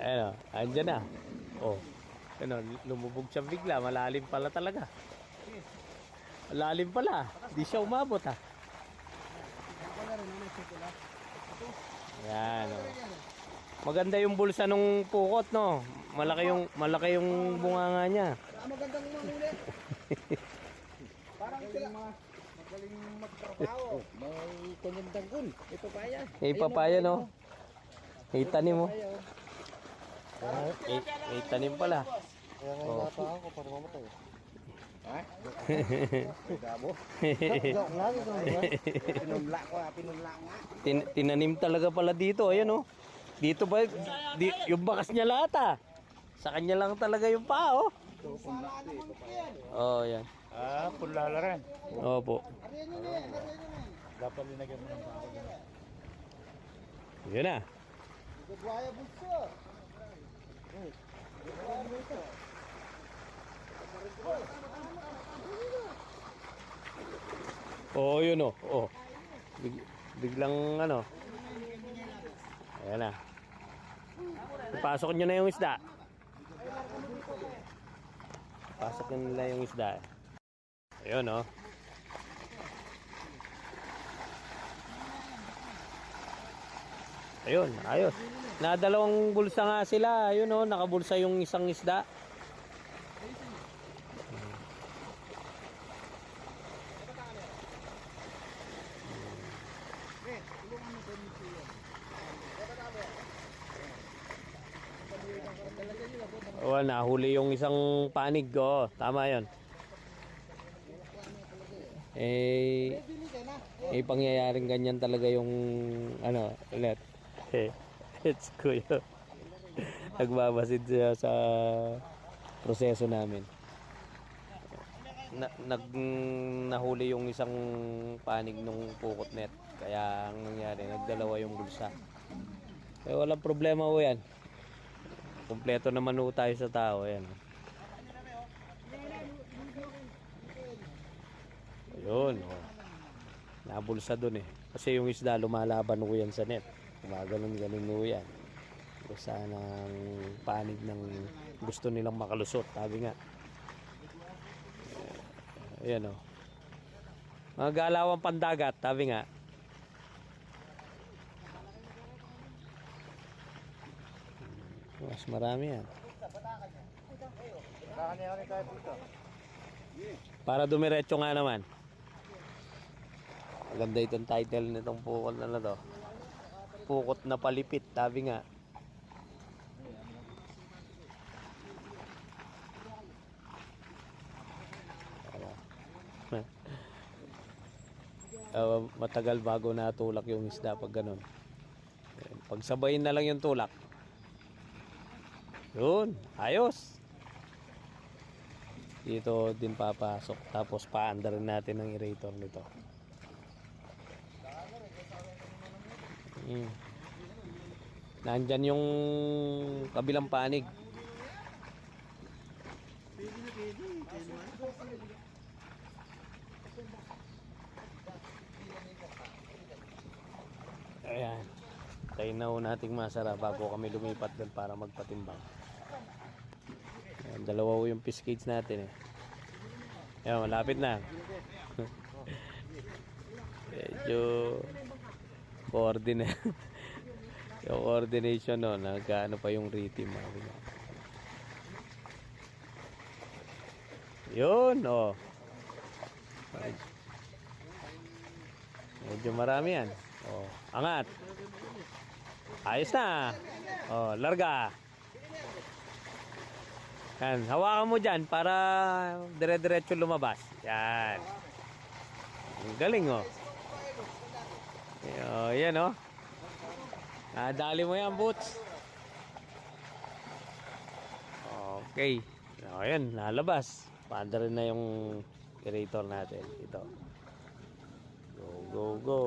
Ayan o, andyan na. Oh. Ano, lumubog siya bigla. Malalim pala talaga. Malalim pala. Di siya umabot ha. Yan oh. Maganda yung bulsa nung pukot no. Malaki yung malaki yung bunganga niya. Ah, magandang manghuli. Parang sila. Magaling magtrabaho. May kanyang kun. Ito pa yan. May papaya no. May tanim mo. Ah, May, may tanim pala. Kaya nga Oh. nata ako para mamatay. Ha? Dabo. Joke lang ito. Pinunla ko, ah, nga. Tin tinanim talaga pala dito. Ayan oh. Dito ba di, yung bakas niya lahat ah. Sa kanya lang talaga yung paa oh. Oh, yan. Ah, pulala rin. Opo. Dapat linagyan mo ng bako. Yun na. Gagwaya buso. Oo, yun oh. Oh. Big, biglang ano. Ayan na. Pasok nyo na yung isda. Pasok nyo nila yung isda. Ayun oh. Ayun, ayos. Nadalawang bulsa nga sila. Ayun oh, nakabulsa yung isang isda. Oh, nahuli yung isang panig ko. Tama 'yon. Eh, may pangyayaring ganyan talaga yung ano, ulit. Eh, it's kuya. Nagbabasid siya sa proseso namin. Na, nag nahuli yung isang panig nung pukot net. Kaya ang nangyari, nagdalawa yung bulsa. Eh, walang problema po yan. Kompleto naman ho tayo sa tao. Ayan. Ayun. Oh. Nabulsa dun eh. Kasi yung isda lumalaban ko yan sa net. Gumaganon-ganon ho yan. Basta ng panig ng gusto nilang makalusot. Sabi nga. Ayan o. Mga galawang pandagat. Sabi nga. Mas marami yan. Para dumiretso nga naman. Maganda itong title nitong pukot na na to. Pukot na palipit, sabi nga. Uh, matagal bago natulak yung isda pag ganun. Pagsabayin na lang yung tulak. Yun, ayos. Dito din papasok. Tapos paandarin natin ang aerator nito. Mm. Nandyan yung kabilang panig. Ayan. Tayo na ho nating masara bago kami lumipat doon para magpatimbang. Ayan, dalawa ho yung fish cage natin eh. Ayan, malapit na. Medyo coordinate. yung coordination no, nagkaano pa yung rhythm. Yun, oh. Medyo marami yan. Oh, angat. Ayos na. Oh, larga. Yan, hawakan mo dyan para dire-diretso lumabas. Yan. Ang galing oh. Oh, yan oh. Nadali mo yan, boots. Okay. O, yan, nalabas. Paanda rin na yung aerator natin. Ito. Go, go, go.